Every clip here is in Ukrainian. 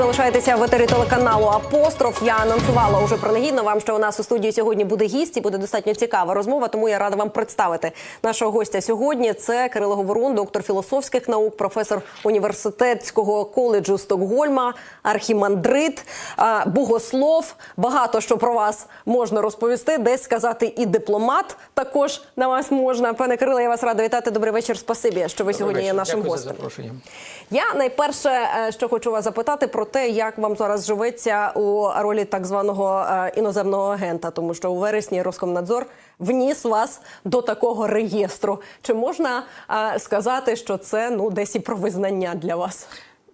залишаєтеся в етері телеканалу Апостроф. Я анонсувала уже принагідно вам, що у нас у студії сьогодні буде гість і буде достатньо цікава розмова. Тому я рада вам представити нашого гостя сьогодні. Це Кирило Говорун, доктор філософських наук, професор університетського коледжу Стокгольма, архімандрит, богослов. Багато що про вас можна розповісти, десь сказати і дипломат. Також на вас можна. Пане Кирило, я вас рада вітати. Добрий вечір. Спасибі, що ви сьогодні є нашим Дякую гостем. за запрошення. Я найперше, е, що хочу вас запитати про те, як вам зараз живеться у ролі так званого е, іноземного агента, тому що у вересні Роскомнадзор вніс вас до такого реєстру. Чи можна е, сказати, що це ну десь і про визнання для вас?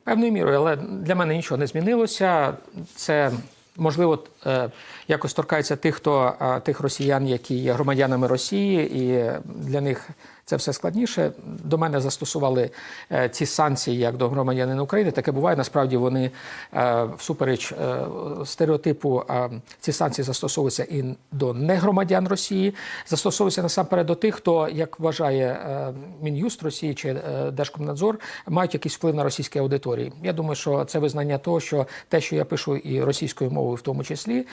Певною мірою, але для мене нічого не змінилося. Це можливо е, якось торкається тих, хто тих росіян, які є громадянами Росії, і для них це все складніше. До мене застосували е, ці санкції як до громадянина України. Таке буває. Насправді вони е, всупереч е, стереотипу ці санкції застосовуються і до негромадян Росії, застосовуються насамперед до тих, хто, як вважає Мін'юст Росії чи Держкомнадзор, мають якийсь вплив на російські аудиторії. Я думаю, що це визнання того, що те, що я пишу і російською мовою, в тому числі,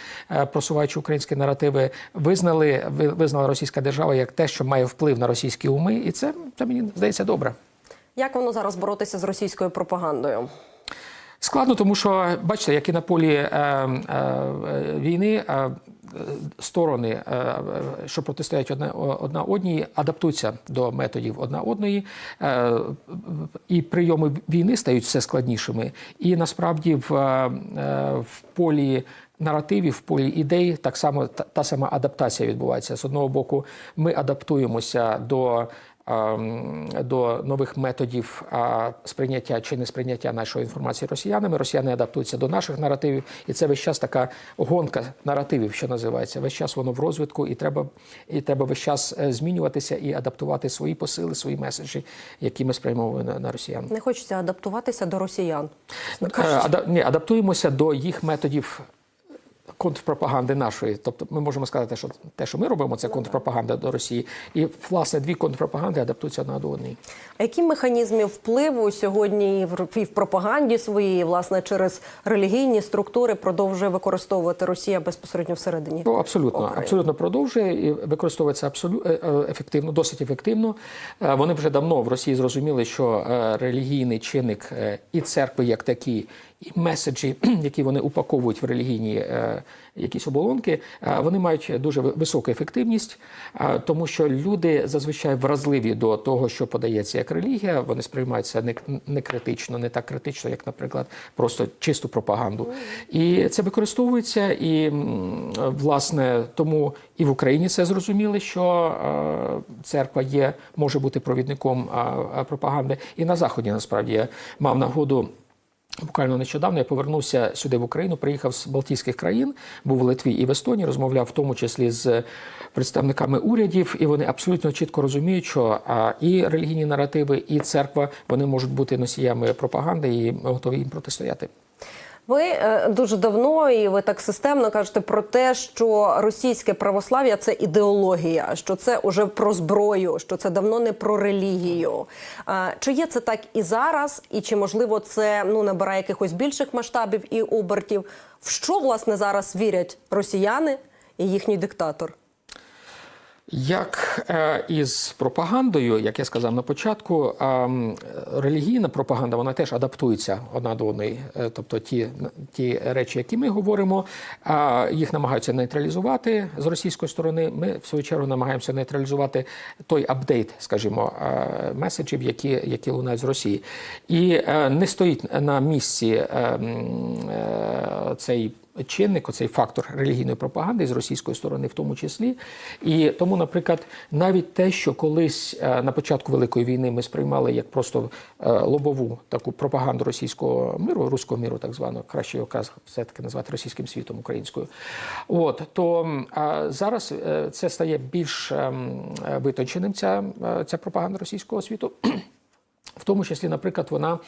просуваючи українські наративи, визнали визнала російська держава як те, що має вплив на російські уми, і це, це мені здається добре. Як воно зараз боротися з російською пропагандою? Складно, тому що бачите, як і на полі е, е, війни. Е, Сторони, е, е, що протистоять одна, одна одній, адаптуються до методів одна одної, е, і прийоми війни стають все складнішими. І насправді в, е, в полі наративів, в полі ідей так само та, та сама адаптація відбувається. З одного боку, ми адаптуємося до ем, до нових методів сприйняття чи не сприйняття нашої інформації росіянами. Росіяни адаптуються до наших наративів, і це весь час така гонка наративів, що називається. Весь час воно в розвитку, і треба, і треба весь час е, змінюватися і адаптувати свої посили, свої меседжі, які ми сприймовуємо на, на росіян. Не хочеться адаптуватися до росіян. Е, ада- ні, адаптуємося до їх методів. Контрпропаганди нашої, тобто ми можемо сказати, що те, що ми робимо, це контрпропаганда до Росії, і власне дві контрпропаганди адаптуються одна до одної. А які механізми впливу сьогодні і в пропаганді своїй, власне, через релігійні структури продовжує використовувати Росія безпосередньо всередині? Ну, абсолютно, України? абсолютно продовжує і використовується абсолютно ефективно, досить ефективно. Е, Вони вже давно в Росії зрозуміли, що е, релігійний чинник е, і церкви як такі, і меседжі, які вони упаковують в релігійні е, якісь оболонки, е, вони мають дуже високу ефективність, е, тому що люди зазвичай вразливі до того, що подається як релігія. Вони сприймаються не, критично, не так критично, як, наприклад, просто чисту пропаганду. І це використовується, і власне тому і в Україні це зрозуміли, що церква є, може бути провідником пропаганди. І на заході насправді я мав нагоду. Буквально нещодавно я повернувся сюди в Україну, приїхав з Балтійських країн, був в Литві і в Естонії, розмовляв в тому числі з представниками урядів, і вони абсолютно чітко розуміють, що і релігійні наративи, і церква вони можуть бути носіями пропаганди, і готові їм протистояти. Ви е, дуже давно і ви так системно кажете про те, що російське православ'я це ідеологія, що це уже про зброю, що це давно не про релігію. Чи є це так і зараз, і чи можливо це ну набирає якихось більших масштабів і обертів? В що власне зараз вірять росіяни і їхній диктатор? Як е, із пропагандою, як я сказав на початку, релігійна пропаганда вона теж адаптується одна до одної. Е, Тобто ті, ті речі, які ми говоримо, їх намагаються нейтралізувати з російської сторони. Ми в свою чергу намагаємося нейтралізувати той апдейт, скажімо, е, меседжів, які, які лунають з Росії. І не стоїть на місці цей чинник, оцей фактор релігійної пропаганди з російської сторони, в тому числі. І тому, наприклад, навіть те, що колись е, на початку Великої війни ми сприймали як просто е, лобову таку пропаганду російського миру, руського миру, так званого, краще його все-таки назвати російським світом українською. От то зараз е, це стає більш ем, витонченим, ця, ця пропаганда російського світу. В тому числі, наприклад, вона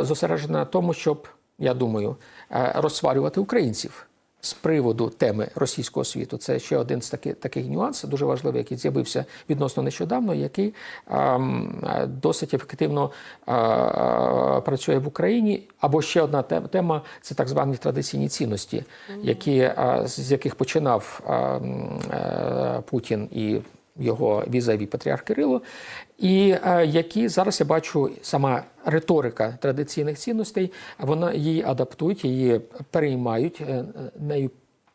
зосереджена на тому, щоб, я думаю, е, розсварювати українців. з приводу теми російського світу. Це ще один з таких, таких нюансів, дуже важливий, який з'явився відносно нещодавно, який ем, е, досить ефективно е, працює в Україні. Або ще одна тема це так звані традиційні цінності, які, е, з яких починав е, е, Путін і його візаві патріарх Кирило, і е, які зараз я бачу сама риторика традиційних цінностей, вона її адаптують, її переймають, е, нею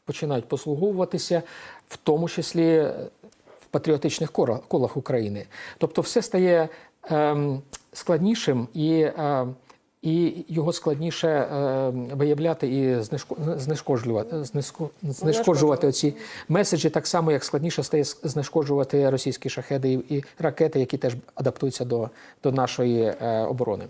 починають послуговуватися, в тому числі е, в патріотичних колах України. Тобто, все стає ем, складнішим і. Е, і його складніше е, виявляти і знешко- знешкоджувати, знешкоджувати оці меседжі, так само як складніше стає знешкоджувати російські шахеди і, ракети, які теж адаптуються до, до нашої е, оборони.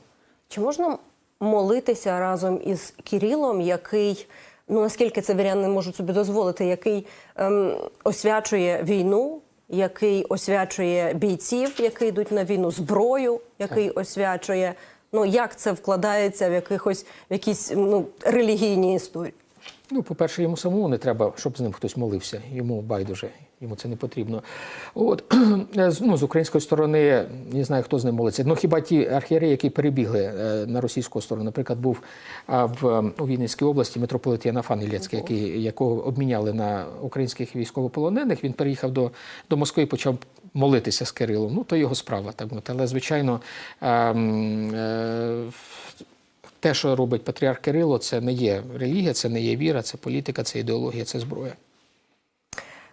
Чи можна молитися разом із Кирилом, який, ну наскільки це віряни можуть собі дозволити, який ем, освячує війну, який освячує бійців, які йдуть на війну, зброю, який освячує. Ну як це вкладається в якихось в якісь ну, релігійні історії? Ну, по-перше, йому самому не треба, щоб з ним хтось молився. Йому байдуже, йому це не потрібно. От ну, з української сторони не знаю, хто з ним молиться. Ну хіба ті архієреї, які перебігли е, на російську сторону, наприклад, був в е, у Вінницькій області митрополит Янафан Ілецький, який якого обміняли на українських військовополонених. Він переїхав до, до Москви і почав молитися з Кирилом. Ну то його справа, так мовити. Але звичайно. ем, е, те, що робить патріарх Кирило, це не є релігія, це не є віра, це політика, це ідеологія, це зброя.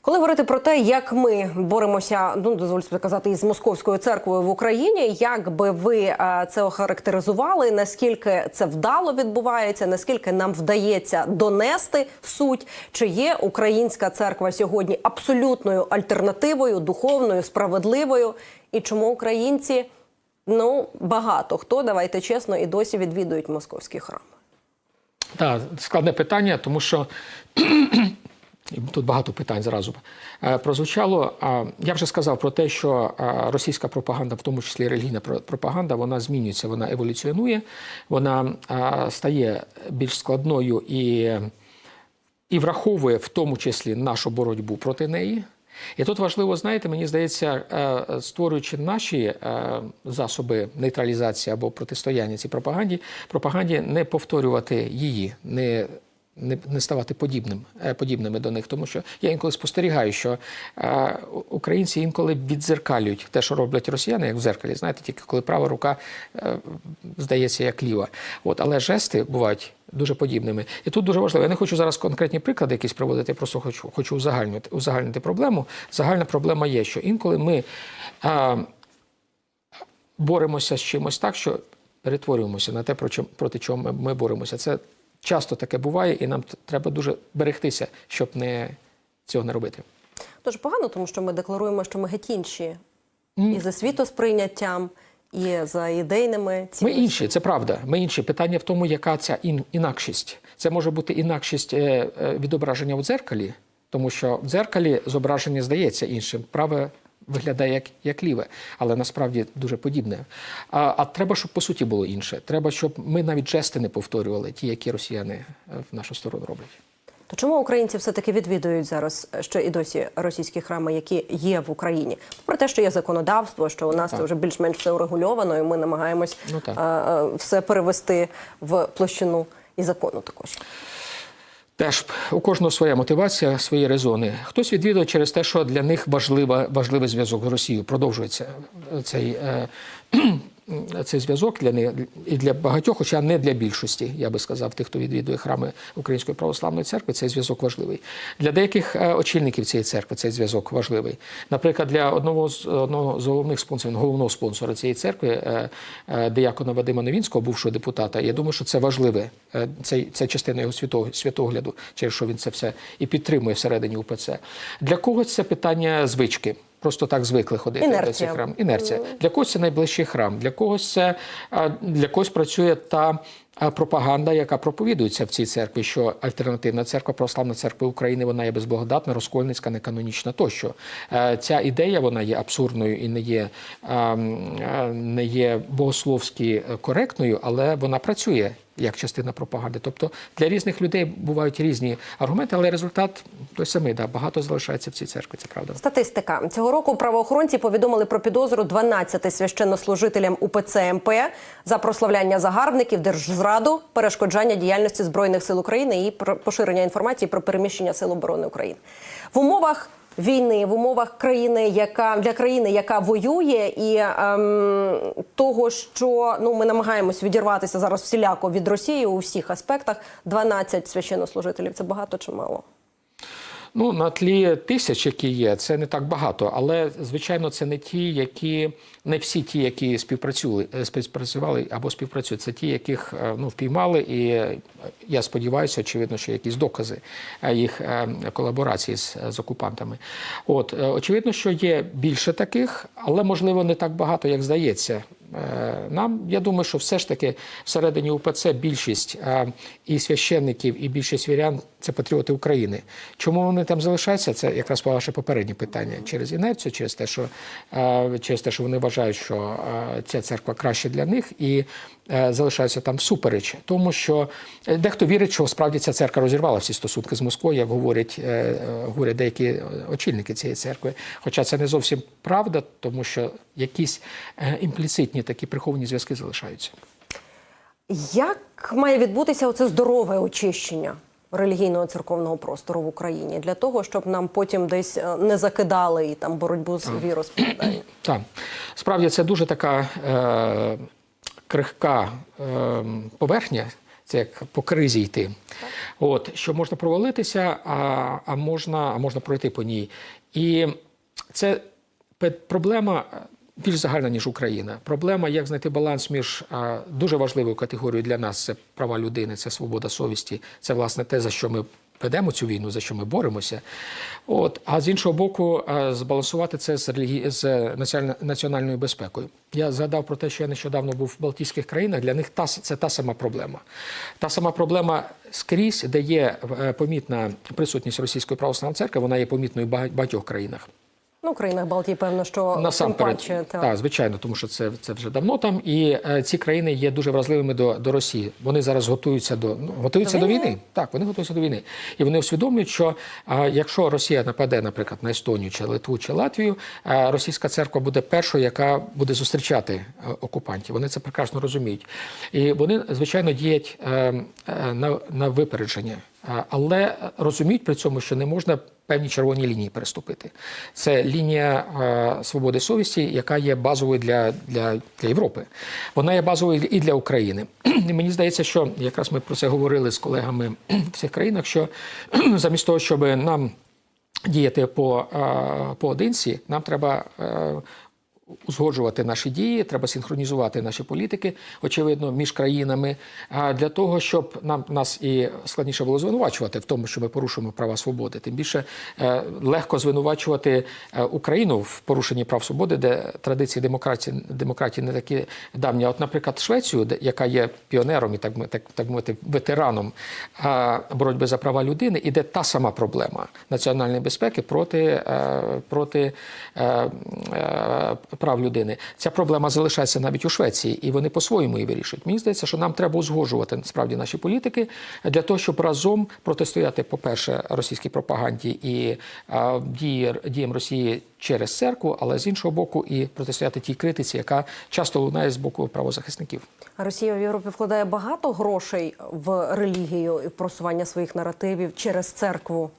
Коли говорити про те, як ми боремося, ну дозвольте казати, із московською церквою в Україні, як би ви е, це охарактеризували, наскільки це вдало відбувається, наскільки нам вдається донести суть, чи є українська церква сьогодні абсолютною альтернативою, духовною, справедливою, і чому українці ну багато хто, давайте чесно, і досі відвідують московські храми? Так, складне питання, тому що тут багато питань зразу Е, прозвучало. Я вже сказав про те, що російська пропаганда, в тому числі релігійна пропаганда, вона змінюється, вона еволюціонує, вона стає більш складною і і враховує в тому числі нашу боротьбу проти неї. І тут важливо, знаєте, мені здається, е, створюючи наші е, засоби нейтралізації або протистояння цій пропаганді, пропаганді не повторювати її, не, не, не ставати подібним, е, подібними до них. Тому що я інколи спостерігаю, що е, українці інколи віддзеркалюють те, що роблять росіяни, як в зеркалі, знаєте, тільки коли права рука е, здається як ліва. От, але жести бувають дуже подібними. І тут дуже важливо. Я не хочу зараз конкретні приклади якісь приводити, я просто хочу, хочу узагальнити, узагальнити проблему. Загальна проблема є, що інколи ми а, боремося з чимось так, що перетворюємося на те, проти чого ми боремося. Це часто таке буває, і нам треба дуже берегтися, щоб не, цього не робити. Дуже погано, тому що ми декларуємо, що ми геть інші і за світосприйняттям, і за ідейними Ми інші, це правда. Ми інші. Питання в тому, яка ця ін- інакшість. Це може бути інакшість е, е, відображення у дзеркалі, тому що в дзеркалі зображення здається іншим. Праве виглядає як, як ліве, але насправді дуже подібне. А, а треба, щоб по суті було інше. Треба, щоб ми навіть жести не повторювали, ті, які росіяни е, в нашу сторону роблять. То чому українці все-таки відвідують зараз ще і досі російські храми, які є в Україні? Попри те, що є законодавство, що у нас це вже більш-менш все урегульовано, і ми намагаємось Ну, так. е, е, все перевести в площину і закону також. Теж у кожного своя мотивація, свої резони. Хтось відвідує через те, що для них важлива, важливий зв'язок з Росією. Продовжується цей, е, цей зв'язок для них і для багатьох, хоча не для більшості, я би сказав, тих, хто відвідує храми Української православної церкви, цей зв'язок важливий. Для деяких е, очільників цієї церкви цей зв'язок важливий. Наприклад, для одного з одного з головних спонсорів, головного спонсора цієї церкви, е, е, диякона Вадима Новінського, бувшого депутата. Я думаю, що це важливе. Це, це частина його святого, святогляду, через що він це все і підтримує всередині УПЦ. Для когось це питання звички. Просто так звикли ходити до Інерція. цих храм. Інерція. Для когось це найближчий храм, для когось це для когось працює та пропаганда, яка проповідується в цій церкві, що альтернативна церква, православна церква України, вона є безблагодатна, розкольницька, неканонічна тощо. Е, Ця ідея вона є абсурдною і не є, а, не є богословськи коректною, але вона працює. Як частина пропаганди. Тобто для різних людей бувають різні аргументи, але результат той самий. Да, багато залишається в цій церкві. Це правда. Статистика цього року правоохоронці повідомили про підозру 12 священнослужителям УПЦ МП за прославляння загарбників, держзраду, перешкоджання діяльності збройних сил України і про поширення інформації про переміщення сил оборони України в умовах. Війни в умовах країни, яка для країни, яка воює, і ем, того, що ну ми намагаємось відірватися зараз всіляко від Росії у всіх аспектах. 12 священнослужителів це багато чи мало? Ну, на тлі тисяч, які є, це не так багато, але звичайно, це не ті, які не всі ті, які співпрацювали, е, співпрацювали або співпрацюють. Це ті, яких е, ну впіймали, і е, я сподіваюся, очевидно, що якісь докази їх колаборації з, з окупантами. От очевидно, що є більше таких, але можливо не так багато, як здається. Нам я думаю, що все ж таки всередині УПЦ більшість і священників, і більшість вірян це патріоти України. Чому вони там залишаються? Це якраз по ваше попереднє питання через інерцію, через те, що через те, що вони вважають, що е, ця церква краще для них і е, залишаються там всупереч, тому що е, дехто вірить, що справді ця церква розірвала всі стосунки з Москвою, як говорять, говорять деякі очільники цієї церкви. Хоча це не зовсім правда, тому що якісь імпліцитні такі приховані зв'язки залишаються. Як має відбутися оце здорове очищення релігійного церковного простору в Україні для того, щоб нам потім десь е, не закидали і там боротьбу з вірусповіданням? Так, справді це дуже така е, крихка е, поверхня. Це як по кризі йти. От, що можна провалитися, а, а, можна, а можна пройти по ній. І це проблема більш загальна, ніж Україна. Проблема, як знайти баланс між дуже важливою категорією для нас це права людини, це свобода совісті, це власне те, за що ми ведемо цю війну, за що ми боремося. От, а з іншого боку, збалансувати це з, релігі... з національною безпекою. Я згадав про те, що я нещодавно був в Балтійських країнах. Для них та, це та сама проблема. Та сама проблема скрізь, де є е, помітна присутність Російської православної церкви, вона є помітною в багатьох країнах. Ну, країнах Балтії, певно, що тим Насамперед, паче, так. так, звичайно, тому що це, це вже давно там. І е, ці країни є дуже вразливими до, до Росії. Вони зараз готуються до ну, готуються До до війни? війни. Так, вони готуються до війни. І вони усвідомлюють, що е, якщо Росія нападе, наприклад, на Естонію чи Литву чи Латвію, е, російська церква буде першою, яка буде зустрічати е, окупантів. Вони це прекрасно розуміють. І вони, звичайно, діють е, е, на, на випередження. Але розуміють при цьому, що не можна певні червоні лінії переступити. Це лінія е, свободи совісті, яка є базовою для, для, для Європи. Вона є базовою і для України. І мені здається, що якраз ми про це говорили з колегами в цих країнах, що замість того, щоб нам діяти по, е, поодинці, нам треба. е, Узгоджувати наші дії, треба синхронізувати наші політики, очевидно, між країнами, а для того, щоб нам нас і складніше було звинувачувати в тому, що ми порушуємо права свободи. Тим більше е, легко звинувачувати е, Україну в порушенні прав свободи, де традиції демократії демократії не такі давні. От, наприклад, Швецію, яка є піонером і так так, так мовити, ветераном боротьби за права людини, іде та сама проблема національної безпеки проти, е, проти е, е, прав людини. Ця проблема залишається навіть у Швеції, і вони по-своєму її вирішують. Мені здається, що нам треба узгоджувати насправді наші політики для того, щоб разом протистояти, по-перше, російській пропаганді і дії, діям Росії через церкву, але з іншого боку, і протистояти тій критиці, яка часто лунає з боку правозахисників. Росія в Європі вкладає багато грошей в релігію і в просування своїх наративів через церкву.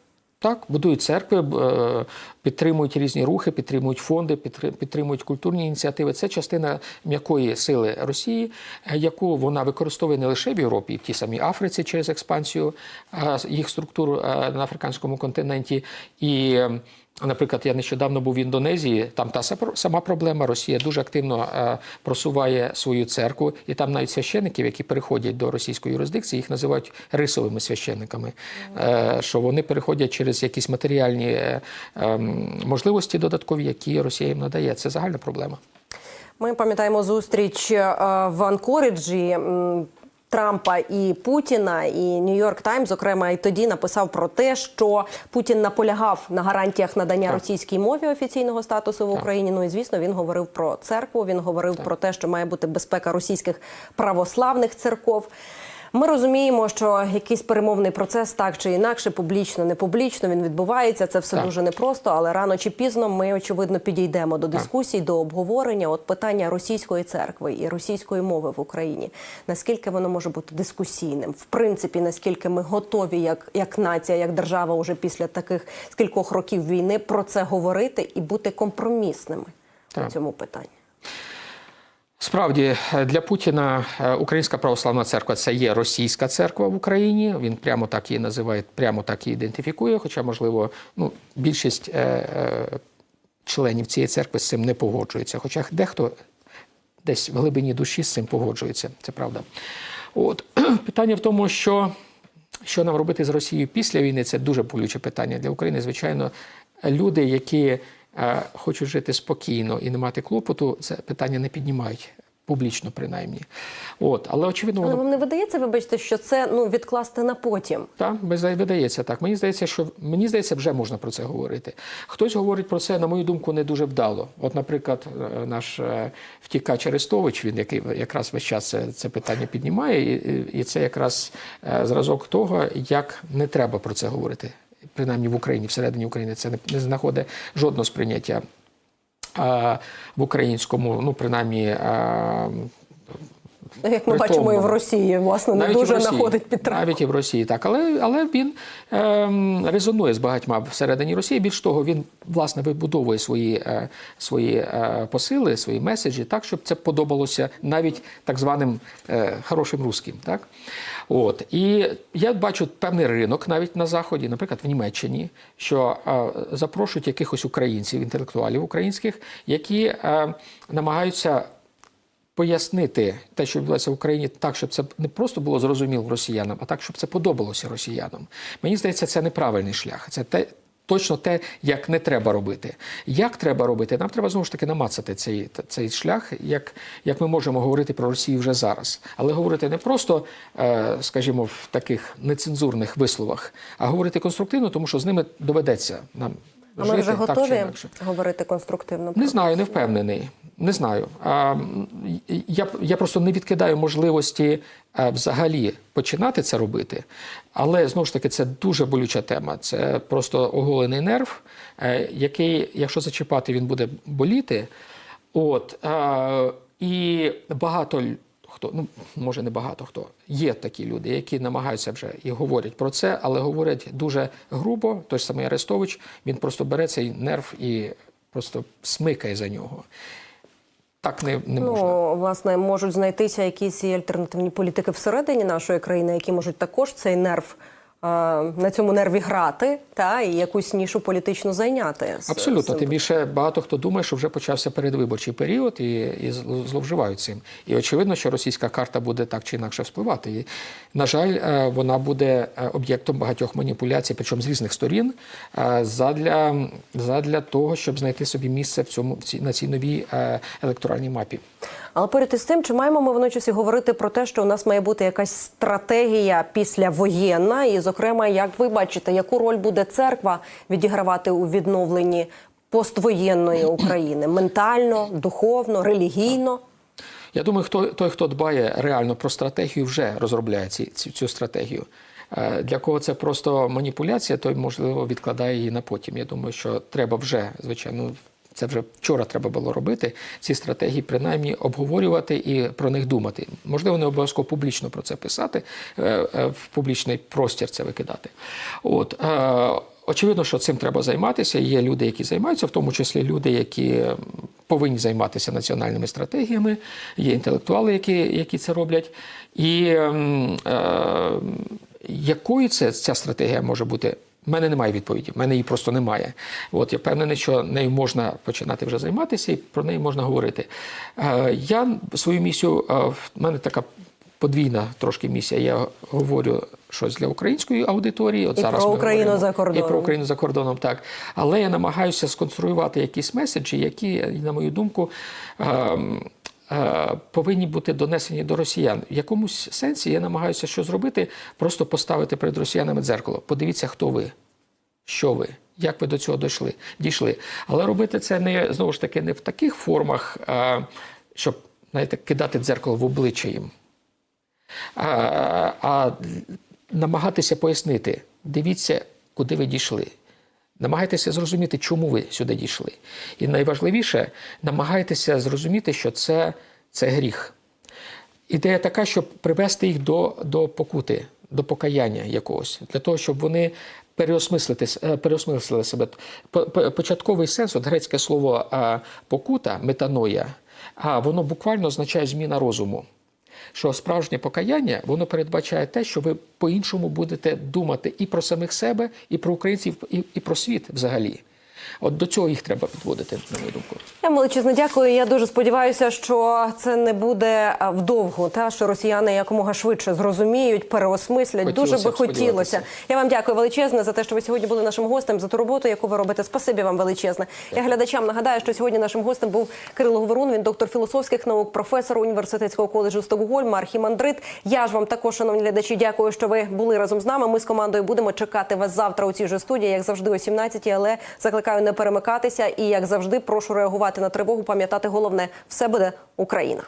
Так, будують церкви, е, підтримують різні рухи, підтримують фонди, підтри- підтримують культурні ініціативи. Це частина м'якої сили Росії, яку вона використовує не лише в Європі, в тій самій Африці через експансію е, їх структур е, на африканському континенті. І, наприклад, я нещодавно був в Індонезії. Там та сама проблема. Росія дуже активно е, просуває свою церкву, і там навіть священиків, які переходять до російської юрисдикції, їх називають рисовими священниками, Е, що вони переходять через якісь матеріальні е, ем, можливості додаткові, які Росія їм надає. Це загальна проблема. Ми пам'ятаємо зустріч в Анкоріджі. Трампа і Путіна, і Нью-Йорк Таймс, зокрема, і тоді написав про те, що Путін наполягав на гарантіях надання Так. російській мові офіційного статусу в Україні. Ну і звісно, він говорив про церкву. Він говорив про те, що має бути безпека російських православних церков. Ми розуміємо, що якийсь перемовний процес так чи інакше, публічно, не публічно, він відбувається. Це все Так. дуже непросто, але рано чи пізно ми очевидно підійдемо до дискусій, до обговорення. От питання російської церкви і російської мови в Україні. Наскільки воно може бути дискусійним? В принципі, наскільки ми готові, як, як нація, як держава, уже після таких скількох років війни про це говорити і бути компромісними Так. в цьому питанні. Справді е, для Путіна е, Українська православна церква це є російська церква в Україні. Він прямо так її називає, прямо так її ідентифікує. Хоча, можливо, ну більшість е, членів цієї церкви з цим не погоджується. Хоча дехто десь в глибині душі з цим погоджується. Це правда. От питання в тому, що. Що нам робити з Росією після війни? Це дуже болюче питання для України. Звичайно, люди, які хочуть жити спокійно і не мати клопоту, це питання не піднімають публічно, принаймні. От, але очевидно, Але воно вам не видається, вибачте, що це ну відкласти на потім. так, видається так. Мені здається, що мені здається, вже можна про це говорити. Хтось говорить про це, на мою думку, не дуже вдало. От, наприклад, е, наш е, втікач Арестович, він який якраз весь час це, це питання піднімає, і, і- і це якраз е, зразок того, як не треба про це говорити. Принаймні в Україні, всередині України це не, знаходить жодного сприйняття. В українському, ну принаймні, Як ми бачимо, і в Росії власне не навіть дуже знаходить підтримку. Навіть і в Росії, так. Але, але він ем, резонує з багатьма всередині Росії. Більш того, він власне вибудовує свої, е, свої е, посили, свої меседжі так, щоб це подобалося навіть так званим е, хорошим русським. Так? От. І я бачу певний ринок навіть на Заході, наприклад, в Німеччині, що е, запрошують якихось українців, інтелектуалів українських, які е, намагаються пояснити те, що відбувається в Україні, так, щоб це не просто було зрозуміло росіянам, а так, щоб це подобалося росіянам. Мені здається, це неправильний шлях. Це те. Точно те, як не треба робити. Як треба робити? Нам треба знову ж таки намацати цей, цей шлях, як, як ми можемо говорити про Росію вже зараз. Але говорити не просто, е, скажімо, в таких нецензурних висловах, а говорити конструктивно, тому що з ними доведеться нам А ми вже так чи готові говорити конструктивно. Не знаю, не впевнений. Не знаю. А, я, я просто не відкидаю можливості а, взагалі починати це робити. Але знову ж таки, це дуже болюча тема. Це просто оголений нерв, е, який, якщо зачіпати, він буде боліти. От, а, і багато хто, ну може не багато хто, є такі люди, які намагаються вже і говорять про це, але говорять дуже грубо. Той ж самий Арестович, він просто бере цей нерв і просто смикає за нього. Так не, не можна. Ну, власне, можуть знайтися якісь альтернативні політики всередині нашої країни, які можуть також цей нерв на цьому нерві грати, та і якусь нішу політичну зайняти. Абсолютно, тим більше багато хто думає, що вже почався передвиборчий період і, і зловживають цим. І очевидно, що російська карта буде так чи інакше впливати. І, на жаль, е, вона буде е, об'єктом багатьох маніпуляцій, причому з різних сторін, е, задля, задля того, щоб знайти собі місце в цьому на цій новій електоральній мапі. Але поряд із тим, чи маємо ми водночас і говорити про те, що у нас має бути якась стратегія післявоєнна, і, зокрема, як ви бачите, яку роль буде церква відігравати у відновленні поствоєнної України ментально, духовно, релігійно? Я думаю, хто той, хто дбає реально про стратегію, вже розробляє ці, цю, цю стратегію. Е, Для кого це просто маніпуляція, той можливо відкладає її на потім. Я думаю, що треба вже, звичайно, це вже вчора треба було робити. Ці стратегії принаймні обговорювати і про них думати. Можливо, не обов'язково публічно про це писати, е, е, в публічний простір це викидати. От е, очевидно, що цим треба займатися. Є люди, які займаються, в тому числі люди, які повинні займатися національними стратегіями, є інтелектуали, які, які це роблять. І е, якою це ця стратегія може бути? У мене немає відповіді, в мене її просто немає. От я впевнений, що нею можна починати вже займатися і про неї можна говорити. Е, Я свою місію, е, в мене така подвійна трошки місія. Я говорю щось для української аудиторії. От І зараз про ми Україну говоримо, за кордоном. І про Україну за кордоном, так. Але я намагаюся сконструювати якісь меседжі, які, на мою думку, ем, повинні бути донесені до росіян. В якомусь сенсі я намагаюся що зробити, просто поставити перед росіянами дзеркало. Подивіться, хто ви, що ви. Як ви до цього дійшли? дійшли. Але робити це не знову ж таки не в таких формах, е, щоб знаєте, кидати дзеркало в обличчя їм. А, а намагатися пояснити, дивіться, куди ви дійшли. Намагайтеся зрозуміти, чому ви сюди дійшли. І найважливіше, намагайтеся зрозуміти, що це, це гріх. Ідея така, щоб привести їх до, до покути, до покаяння якогось, для того, щоб вони е, переосмислили себе. По- по- Початковий сенс, от грецьке слово покута, метаноя, воно буквально означає зміна розуму. Що справжнє покаяння воно передбачає те, що ви по-іншому будете думати і про самих себе, і про українців, і, і про світ взагалі. От до цього їх треба підводити, на мою думку. Я величезно дякую. Я дуже сподіваюся, що це не буде вдовго, та що росіяни якомога швидше зрозуміють, переосмислять. Хотілося дуже би хотілося. Я вам дякую величезне за те, що ви сьогодні були нашим гостем, за ту роботу, яку ви робите. Спасибі вам величезне. Я глядачам нагадаю, що сьогодні нашим гостем був Кирило Говорун. Він доктор філософських наук, професор університетського коледжу Стокгольма, архімандрит. Я ж вам також, шановні глядачі, дякую, що ви були разом з нами. Ми з командою будемо чекати вас завтра у цій же студії, як завжди, о 17-й, але закликаю не перемикатися і як завжди прошу реагувати на тривогу, пам'ятати головне, все буде Україна.